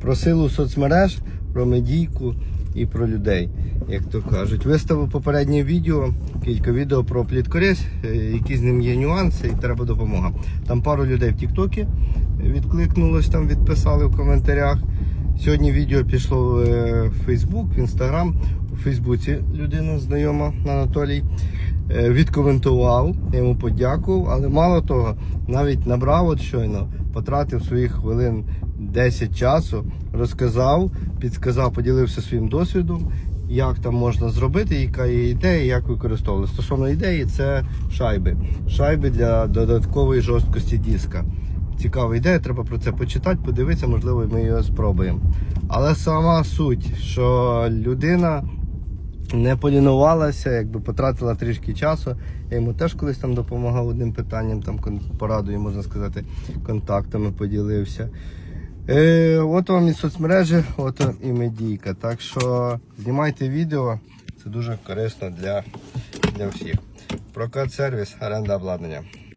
про силу соцмереж, про медійку і про людей, як то кажуть. Виставив попереднє відео, кілька відео про пліткорез, е, які з ним є нюанси і треба допомога. Там пару людей в Тіктокі відкликнулось, там відписали в коментарях. Сьогодні відео пішло в е, Фейсбук, в Інстаграм. У Фейсбуці людина знайома Анатолій відкоментував, я йому подякував, але мало того, навіть набрав от щойно, потратив своїх хвилин 10 часу, розказав, підсказав, поділився своїм досвідом, як там можна зробити, яка є ідея, як використовувати. Стосовно ідеї, це шайби. Шайби для додаткової жорсткості диска. Цікава ідея, треба про це почитати, подивитися, можливо, ми його спробуємо. Але сама суть, що людина не полінувалася, якби потратила трішки часу. Я йому теж колись там допомагав одним питанням, там порадою, можна сказати, контактами поділився. Е, от вам і соцмережі, от вам і медійка. Так що знімайте відео, це дуже корисно для, для всіх. Прокат сервіс, оренда обладнання.